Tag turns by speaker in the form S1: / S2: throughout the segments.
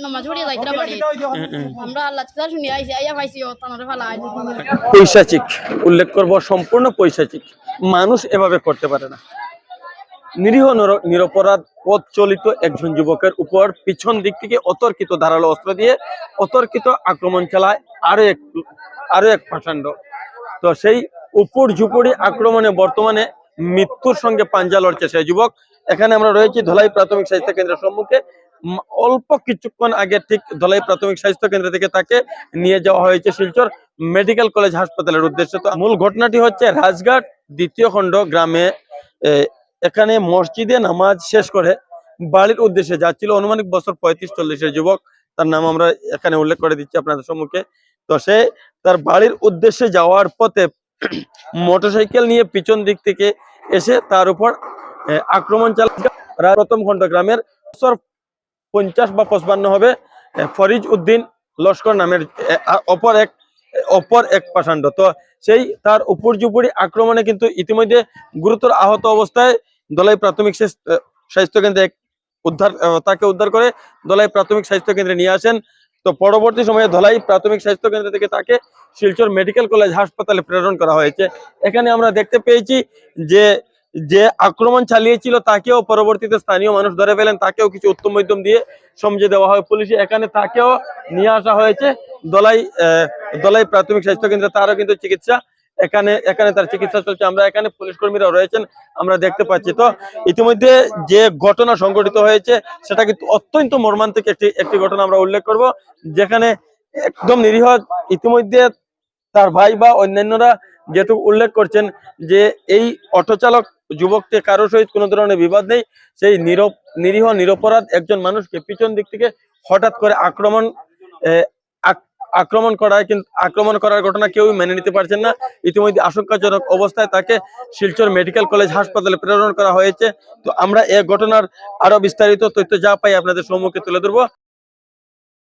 S1: পৈশাচিক
S2: উল্লেখ করব সম্পূর্ণ পৈশাচিক মানুষ এভাবে করতে পারে না নিরীহ নিরপরাধ পথ চলিত একজন যুবকের উপর পিছন দিক থেকে অতর্কিত ধারালো অস্ত্র দিয়ে অতর্কিত আক্রমণ চালায় আরো এক আরো এক পাষাণ্ড তো সেই উপর ঝুপড়ি আক্রমণে বর্তমানে মৃত্যুর সঙ্গে পাঞ্জা লড়ছে সেই যুবক এখানে আমরা রয়েছি ধলাই প্রাথমিক স্বাস্থ্য কেন্দ্রের সম্মুখে অল্প কিছুক্ষণ আগে ঠিক ধলাই প্রাথমিক স্বাস্থ্য কেন্দ্র থেকে তাকে নিয়ে যাওয়া হয়েছে শিলচর মেডিকেল কলেজ হাসপাতালের উদ্দেশ্যে তো মূল ঘটনাটি হচ্ছে রাজঘাট দ্বিতীয় খণ্ড গ্রামে এখানে মসজিদে নামাজ শেষ করে বাড়ির উদ্দেশ্যে যাচ্ছিল অনুমানিক বছর পঁয়ত্রিশ চল্লিশের যুবক তার নাম আমরা এখানে উল্লেখ করে দিচ্ছি আপনাদের সম্মুখে তো সে তার বাড়ির উদ্দেশ্যে যাওয়ার পথে মোটরসাইকেল নিয়ে পিছন দিক থেকে এসে তার উপর আক্রমণ চালা প্রথম খণ্ড গ্রামের পঞ্চাশ বা পঁচপান্ন হবে ফরিজ উদ্দিন লস্কর নামের অপর এক অপর এক পাষাণ্ড তো সেই তার উপর্যুপরি আক্রমণে কিন্তু ইতিমধ্যে গুরুতর আহত অবস্থায় দলাই প্রাথমিক স্বাস্থ্যকেন্দ্রে উদ্ধার তাকে উদ্ধার করে দলাই প্রাথমিক স্বাস্থ্যকেন্দ্রে নিয়ে আসেন তো পরবর্তী সময়ে ধলাই প্রাথমিক স্বাস্থ্যকেন্দ্র থেকে তাকে শিলচর মেডিকেল কলেজ হাসপাতালে প্রেরণ করা হয়েছে এখানে আমরা দেখতে পেয়েছি যে যে আক্রমণ চালিয়েছিল তাকেও পরবর্তীতে স্থানীয় মানুষ ধরে ফেলেন তাকেও কিছু উত্তম মাধ্যম দিয়ে সমঝে দেওয়া হয় পুলিশ এখানে তাকেও নিয়ে আসা হয়েছে দলাই দলাই প্রাথমিক স্বাস্থ্য কেন্দ্রে তারও কিন্তু চিকিৎসা এখানে এখানে তার চিকিৎসা চলছে আমরা এখানে পুলিশ কর্মীরা রয়েছেন আমরা দেখতে পাচ্ছি তো ইতিমধ্যে যে ঘটনা সংঘটিত হয়েছে সেটা কিন্তু অত্যন্ত মর্মান্তিক একটি একটি ঘটনা আমরা উল্লেখ করব যেখানে একদম নিরীহ ইতিমধ্যে তার ভাই বা অন্যান্যরা যেহেতু উল্লেখ করছেন যে এই অটোচালক যুবককে কারোর সহিত কোনো ধরনের বিবাদ নেই সেই নিরপ নিরীহ নিরপরাধ একজন মানুষকে পিছন দিক থেকে হঠাৎ করে আক্রমণ আক্রমণ করায় কিন্তু আক্রমণ করার ঘটনা কেউই মেনে নিতে পারছেন না ইতিমধ্যে আশঙ্কাজনক অবস্থায় তাকে শিলচর মেডিকেল কলেজ হাসপাতালে প্রেরণ করা হয়েছে তো আমরা এ ঘটনার আরো বিস্তারিত তথ্য যা পাই আপনাদের সম্মুখে তুলে ধরবো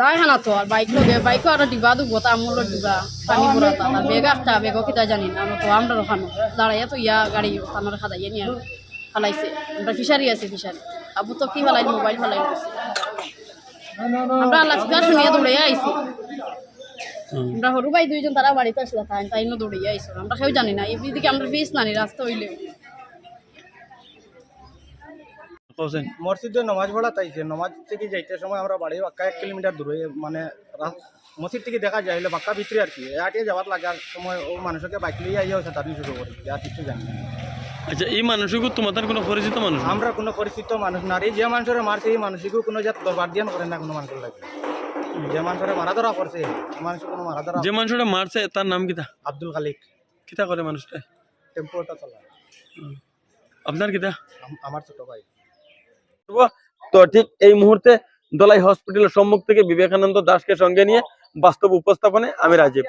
S1: দায় হানা তো আর বাইক লগে বাইকও আর ডিবা দুবো তা আমুলো ডিবা পানি পুরা তা আর বেগ একটা বেগও কিতা জানি না তো আমরা ওখানো দাঁড়াইয়া তো ইয়া গাড়ি আমার খাদাইয়া নিয়ে ফালাইছে আমরা ফিশারি আছে ফিশারি আবু তো কি ফালাই মোবাইল ফালাই আমরা আল্লাহ চিকার শুনিয়া দৌড়াইয়া আইছি আমরা হরু ভাই দুইজন তারা বাড়িতে আসলে তাই তাইনও দৌড়াইয়া আইসো আমরা কেউ জানি না এদিকে আমরা ফিস নানি রাস্তা হইলেও
S3: বলছেন মসজিদে নমাজ পড়া তাই নমাজ থেকে যাইতে সময় আমরা বাড়ি বাক্কা এক কিলোমিটার দূরে মানে মসজিদ থেকে দেখা যায় হলে বাক্কা ভিতরে আর কি আটে যাওয়ার লাগার সময় ও মানুষকে বাইক নিয়ে আইয়া হয়েছে তারই শুরু করি আর কিছু জানি
S2: আচ্ছা এই মানুষকে তোমাদের কোনো পরিচিত মানুষ
S3: আমরা কোনো পরিচিত মানুষ না এই যে মানুষের মারছে এই মানুষকেও কোনো জাত দরবার দিয়ান করে না কোনো মানুষের লাগে যে মানুষের মারা ধরা করছে মানুষ কোনো মারা ধরা
S2: যে মানুষটা মারছে তার নাম কিতা আব্দুল খালিক কিতা করে মানুষটা
S3: টেম্পোটা চালায় আপনার কিতা আমার ছোট ভাই
S2: করবো তো ঠিক এই মুহূর্তে দোলাই হসপিটালের সম্মুখ থেকে বিবেকানন্দ দাসকে সঙ্গে নিয়ে বাস্তব উপস্থাপনে আমি রাজীব